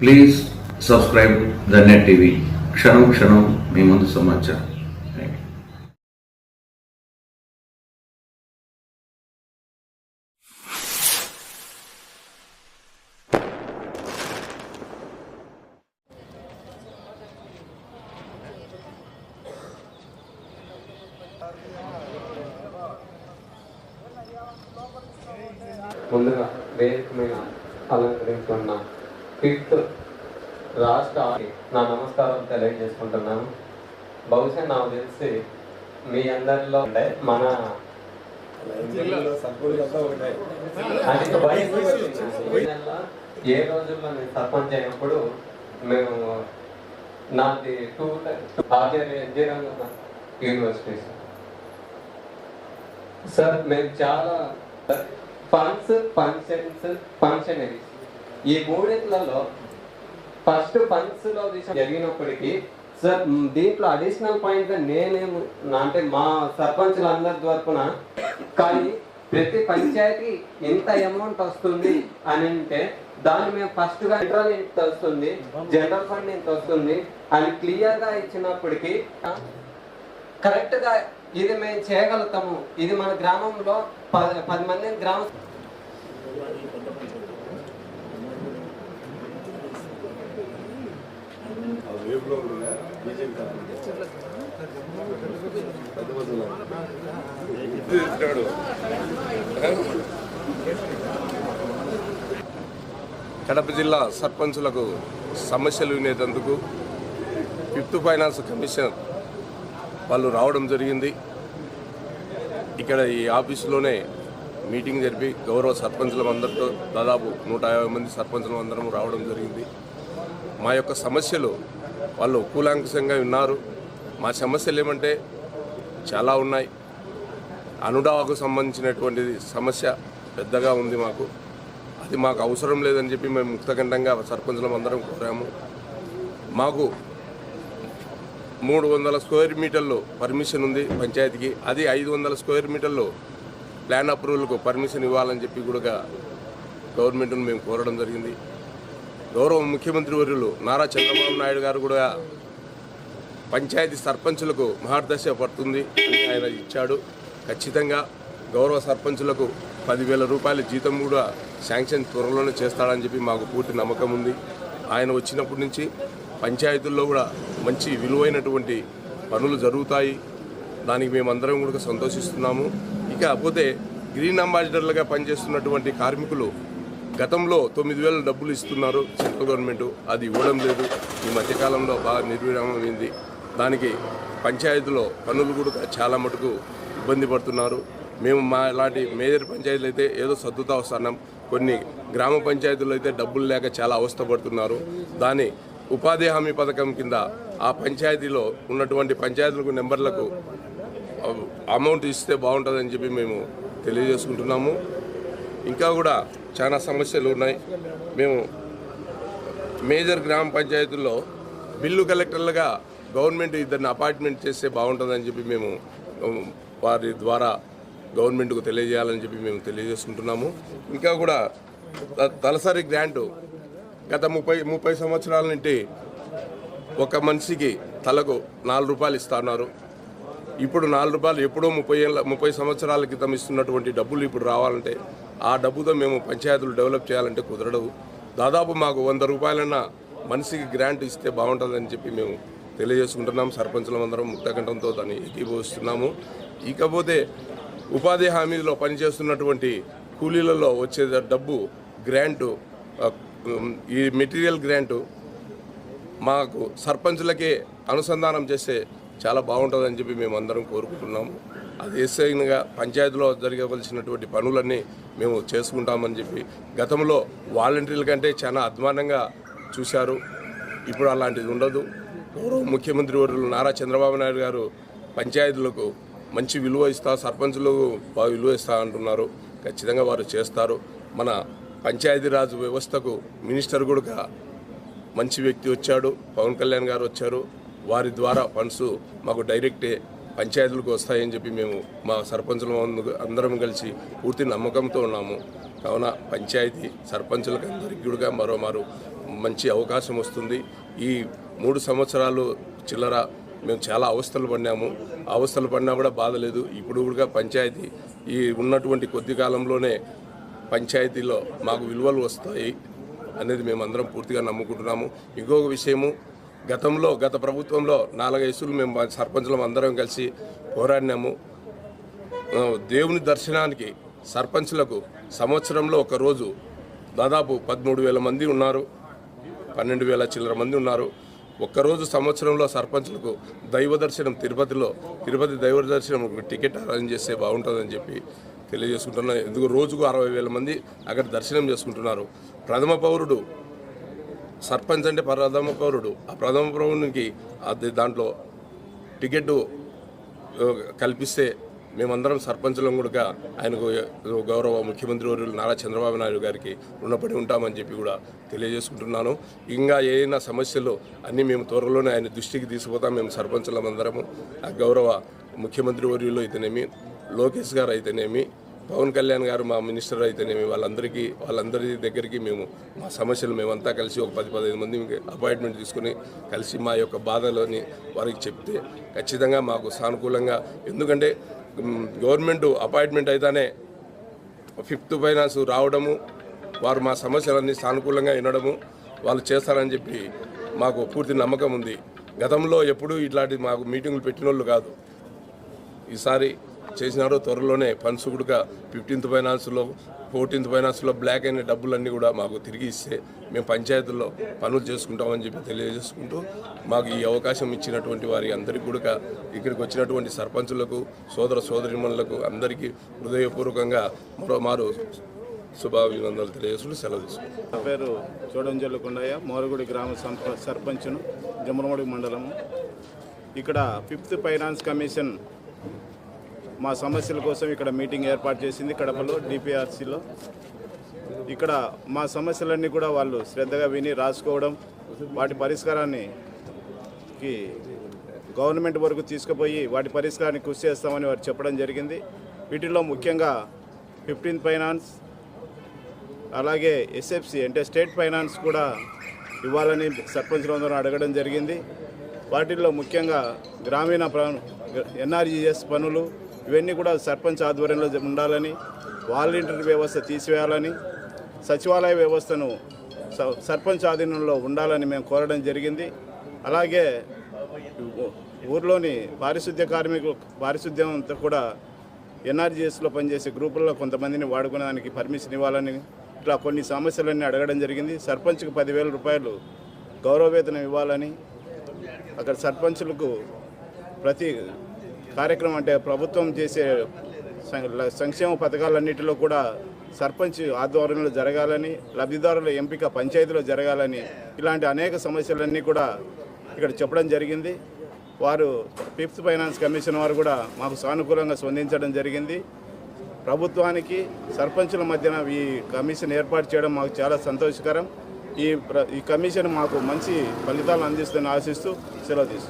please subscribe the net TV క్షణం క్షణం మీ ముందు సమాచారం థ్యాంక్ యూ ముందుగా వేదిక మీద అలంకరించుకున్న ఫిఫ్త్ రాష్ట్ర నా నమస్కారం తెలియజేసుకుంటున్నాను. బహుశా నాకు తెలిసి మీ అందరిలో ఉండే. మన ఏ రోజుల్లో నేను సర్పంచ్ అయినప్పుడు మేము నాది to Acharya N G Ranga university sir. Sir మేము చాలా ఫండ్స్ ఫంక్షన్స్ ఫంక్షనరీస్ ఈ మూడింటిలలో ఫస్ట్ ఫండ్స్ జరిగినప్పటికీ సార్ దీంట్లో అడిషనల్ పాయింట్ నేనేమి నేనేము అంటే మా సర్పంచులు అందరి తరపున కానీ ప్రతి పంచాయతీ ఎంత అమౌంట్ వస్తుంది అని అంటే దాన్ని మేము ఫస్ట్గా జనరల్ ఇంత వస్తుంది జనరల్ ఫండ్ ఇంత వస్తుంది అని క్లియర్గా ఇచ్చినప్పటికీ కరెక్ట్గా ఇది మేము చేయగలుగుతాము. ఇది మన గ్రామంలో పది పది మంది గ్రామ కడప జిల్లా సర్పంచులకు సమస్యలు వినేటందుకు ఫిఫ్త్ ఫైనాన్స్ కమిషన్ వాళ్ళు రావడం జరిగింది. ఇక్కడ ఈ ఆఫీసులోనే మీటింగ్ జరిపి గౌరవ సర్పంచుల అందరితో దాదాపు నూట యాభై మంది సర్పంచులు అందరం రావడం జరిగింది. మా యొక్క సమస్యలు వాళ్ళు కూలాంకుశంగా విన్నారు. మా సమస్యలు ఏమంటే చాలా ఉన్నాయి. అనుడాకు సంబంధించినటువంటిది సమస్య పెద్దగా ఉంది మాకు. అది మాకు అవసరం లేదని చెప్పి మేము ముక్తఖండంగా సర్పంచులం అందరం కోరాము. మాకు మూడు వందల స్క్వేర్ మీటర్లు పర్మిషన్ ఉంది పంచాయతీకి. అది ఐదు వందల స్క్వేర్ మీటర్లు ప్లాన్ అప్రూవల్కు పర్మిషన్ ఇవ్వాలని చెప్పి కూడా గవర్నమెంట్ను మేము కోరడం జరిగింది. గౌరవ ముఖ్యమంత్రి వర్యులు నారా చంద్రబాబు నాయుడు గారు కూడా పంచాయతీ సర్పంచులకు మహర్దశ పడుతుంది అని ఆయన ఇచ్చాడు. ఖచ్చితంగా గౌరవ సర్పంచులకు పదివేల రూపాయల జీతం కూడా శాంక్షన్ త్వరలోనే చేస్తాడని చెప్పి మాకు పూర్తి నమ్మకం ఉంది. ఆయన వచ్చినప్పటి నుంచి పంచాయతీల్లో కూడా మంచి విలువైనటువంటి పనులు జరుగుతాయి. దానికి మేమందరం కూడా సంతోషిస్తున్నాము. ఇక పోతే గ్రీన్ అంబాసిడర్లుగా పనిచేస్తున్నటువంటి కార్మికులు గతంలో తొమ్మిది వేల డబ్బులు ఇస్తున్నారు. Central government. అది ఇవ్వడం లేదు. ఈ మధ్యకాలంలో బాగా నిర్విరామమైంది. దానికి పంచాయతీలో పనులు కూడా చాలా మటుకు ఇబ్బంది పడుతున్నారు. మేము మా ఇలాంటి మేజర్ పంచాయతీలు అయితే ఏదో సర్దుతా వస్తున్నాం కొన్ని గ్రామ పంచాయతీలు అయితే డబ్బులు లేక చాలా అవస్థపడుతున్నారు దాని ఉపాధి హామీ పథకం కింద ఆ పంచాయతీలో ఉన్నటువంటి పంచాయతీలకు నెంబర్లకు అమౌంట్ ఇస్తే బాగుంటుందని చెప్పి మేము తెలియజేసుకుంటున్నాము. ఇంకా కూడా చాలా సమస్యలు ఉన్నాయి. మేము మేజర్ గ్రామ పంచాయతీల్లో బిల్లు కలెక్టర్లుగా గవర్నమెంట్ ఇద్దరిని అపాయింట్మెంట్ చేస్తే బాగుంటుందని చెప్పి మేము వారి ద్వారా గవర్నమెంట్కు తెలియజేయాలని చెప్పి మేము తెలియజేసుకుంటున్నాము. ఇంకా కూడా త- తలసరి గ్రాంటు గత ముప్పై ముప్పై సంవత్సరాల నుండి ఒక మనిషికి తలకు నాలుగు రూపాయలు ఇస్తున్నారు. ఇప్పుడు నాలుగు రూపాయలు ఎప్పుడో ముప్పై ఏళ్ళ ముప్పై సంవత్సరాల క్రితం ఇస్తున్నటువంటి డబ్బులు ఇప్పుడు రావాలంటే ఆ డబ్బుతో మేము పంచాయతీలు డెవలప్ చేయాలంటే కుదరదు. దాదాపు మాకు వంద రూపాయలన్నా మనిషికి గ్రాంట్ ఇస్తే బాగుంటుందని చెప్పి మేము తెలియజేసుకుంటున్నాం. సర్పంచులం అందరం ముక్తకంఠంతో దాన్ని ఏకీభవిస్తున్నాము ఇకపోతే ఉపాధి హామీలో పనిచేస్తున్నటువంటి కూలీలలో వచ్చే డబ్బు గ్రాంటు ఈ మెటీరియల్ గ్రాంటు మాకు సర్పంచులకే అనుసంధానం చేస్తే చాలా బాగుంటుందని చెప్పి మేము అందరం కోరుకుంటున్నాము. అది ఏసైనగా పంచాయతీలో జరగవలసినటువంటి పనులన్నీ మేము చేసుకుంటామని చెప్పి గతంలో వాలంటీర్ల కంటే చాలా అధ్వానంగా చూశారు. ఇప్పుడు అలాంటిది ఉండదు. గౌరవ ముఖ్యమంత్రి వర్యులు నారా చంద్రబాబు నాయుడు గారు పంచాయతీలకు మంచి విలువ ఇస్తా సర్పంచులకు బాగా విలువ ఇస్తా అంటున్నారు. ఖచ్చితంగా వారు చేస్తారు. మన పంచాయతీరాజ్ వ్యవస్థకు మినిస్టర్ కూడా మంచి వ్యక్తి వచ్చాడు. పవన్ కళ్యాణ్ గారు వచ్చారు. వారి ద్వారా ఫండ్స్ మాకు డైరెక్టే పంచాయతీలకు వస్తాయని చెప్పి మేము మా సర్పంచుల అందరం కలిసి పూర్తి నమ్మకంతో ఉన్నాము. కావున పంచాయతీ సర్పంచులకు అందరికీ కూడా మరోమారు మంచి అవకాశం వస్తుంది. ఈ మూడు సంవత్సరాలు చిల్లర మేము చాలా అవస్థలు పడినాము. అవస్థలు పడినా కూడా బాధ లేదు. ఇప్పుడు కూడా పంచాయతీ ఈ ఉన్నటువంటి కొద్ది కాలంలోనే పంచాయతీలో మాకు విలువలు వస్తాయి అనేది మేమందరం పూర్తిగా నమ్ముకుంటున్నాము. ఇంకొక విషయము గతంలో గత ప్రభుత్వంలో నాలుగైసులు మేము సర్పంచులం అందరం కలిసి పోరాడినాము. దేవుని దర్శనానికి సర్పంచులకు సంవత్సరంలో ఒకరోజు దాదాపు పదమూడు వేల మంది ఉన్నారు. పన్నెండు వేల చిల్లర మంది ఉన్నారు. ఒక్కరోజు సంవత్సరంలో సర్పంచ్లకు దైవ దర్శనం తిరుపతిలో తిరుపతి దైవ దర్శనం ఒక టికెట్ అరేంజ్ చేస్తే బాగుంటుందని చెప్పి తెలియజేసుకుంటున్నాను ఎందుకు? రోజుకు అరవై వేల మంది అక్కడ దర్శనం చేసుకుంటున్నారు. ప్రథమ పౌరుడు సర్పంచ్ అంటే ప్రథమ పౌరుడు ఆ ప్రథమ పౌరునికి అది దాంట్లో టికెట్ కల్పిస్తే మేమందరం సర్పంచులం కూడా ఆయనకు గౌరవ ముఖ్యమంత్రి వర్యులు నారా చంద్రబాబు నాయుడు గారికి రుణపడి ఉంటామని చెప్పి కూడా తెలియజేసుకుంటున్నాను. ఇంకా ఏదైనా సమస్యలు అన్నీ మేము త్వరలోనే ఆయన దృష్టికి తీసుకుపోతాం. మేము సర్పంచులం అందరము. ఆ గౌరవ ముఖ్యమంత్రి వర్యులు అయితేనేమి లోకేష్ గారు అయితేనేమి పవన్ కళ్యాణ్ గారు మా మినిస్టర్ అయితేనేమి వాళ్ళందరికీ వాళ్ళందరి దగ్గరికి మేము మా సమస్యలు మేమంతా కలిసి ఒక పది పదిహేను మంది అపాయింట్మెంట్ తీసుకుని కలిసి మా యొక్క బాధలోని వారికి చెప్తే ఖచ్చితంగా మాకు సానుకూలంగా ఎందుకంటే గవర్నమెంట్ అపాయింట్మెంట్ అయితేనే ఫిఫ్త్ ఫైనాన్స్ రావడము వారు మా సమస్యలన్నీ సానుకూలంగా వినడము వాళ్ళు చేస్తారని చెప్పి మాకు పూర్తి నమ్మకం ఉంది. గతంలో ఎప్పుడూ ఇట్లాంటి మాకు మీటింగులు పెట్టిన కాదు. ఈసారి చేసినారు త్వరలోనే ఫండ్స్ ఫిఫ్టీన్త్ ఫైనాన్స్లో ఫోర్టీన్త్ ఫైనాన్స్లో బ్లాక్ అయిన డబ్బులన్నీ కూడా మాకు తిరిగి ఇస్తే మేము పంచాయతీల్లో పనులు చేసుకుంటామని చెప్పి తెలియజేసుకుంటూ మాకు ఈ అవకాశం ఇచ్చినటువంటి వారి అందరికీ కూడా ఇక్కడికి వచ్చినటువంటి సర్పంచులకు సోదర సోదరిమణులకు అందరికీ హృదయపూర్వకంగా మరోమారు శుభాభినందనలు తెలియజేసుకుంటూ సెలవు తీసుకుంటాం నా పేరు చూడంజల్లు కొండయ్య మోరగుడి గ్రామ సర్పంచ్ను జమ్మలమూడి మండలము. ఇక్కడ ఫిఫ్త్ ఫైనాన్స్ కమిషన్ మా సమస్యల కోసం ఇక్కడ మీటింగ్ ఏర్పాటు చేసింది కడపలో డిపిఆర్సీలో ఇక్కడ మా సమస్యలన్నీ కూడా వాళ్ళు శ్రద్ధగా విని రాసుకోవడం వాటి పరిష్కారాన్ని గవర్నమెంట్ వరకు తీసుకుపోయి వాటి పరిష్కారాన్ని కృషి చేస్తామని వారు చెప్పడం జరిగింది. వీటిలో ముఖ్యంగా ఫిఫ్టీన్ ఫైనాన్స్ అలాగే ఎస్ఎఫ్సి అంటే స్టేట్ ఫైనాన్స్ కూడా ఇవ్వాలని సర్పంచులందరూ అడగడం జరిగింది. వాటిల్లో ముఖ్యంగా గ్రామీణ ఎన్ఆర్జీఎస్ పనులు ఇవన్నీ కూడా సర్పంచ్ ఆధ్వర్యంలో ఉండాలని వాలంటీర్ వ్యవస్థ తీసివేయాలని సచివాలయ వ్యవస్థను సర్పంచ్ ఆధీనంలో ఉండాలని మేము కోరడం జరిగింది. అలాగే ఊర్లోని పారిశుద్ధ్య కార్మికులు పారిశుద్ధ్యం అంతా కూడా ఎన్ఆర్జీఎస్లో పనిచేసే గ్రూపుల్లో కొంతమందిని వాడుకునేదానికి పర్మిషన్ ఇవ్వాలని ఇట్లా కొన్ని సమస్యలన్నీ అడగడం జరిగింది. సర్పంచ్కి పదివేల రూపాయలు గౌరవ వేతనం ఇవ్వాలని అక్కడ సర్పంచులకు ప్రతి కార్యక్రమం అంటే ప్రభుత్వం చేసే సం- సంక్షేమ పథకాలన్నింటిలో కూడా సర్పంచ్ ఆధ్వర్యంలో జరగాలని లబ్ధిదారుల ఎంపిక పంచాయతీలో జరగాలని ఇలాంటి అనేక సమస్యలన్నీ కూడా ఇక్కడ చెప్పడం జరిగింది. వారు ఫిఫ్త్ ఫైనాన్స్ కమిషన్ వారు కూడా మాకు సానుకూలంగా స్పందించడం జరిగింది. ప్రభుత్వానికి సర్పంచుల మధ్యన ఈ కమిషన్ ఏర్పాటు చేయడం మాకు చాలా సంతోషకరం. ఈ ప్ర ఈ కమిషన్ మాకు మంచి ఫలితాలను అందిస్తుందని ఆశిస్తూ సెలవు తీసుకుంటాం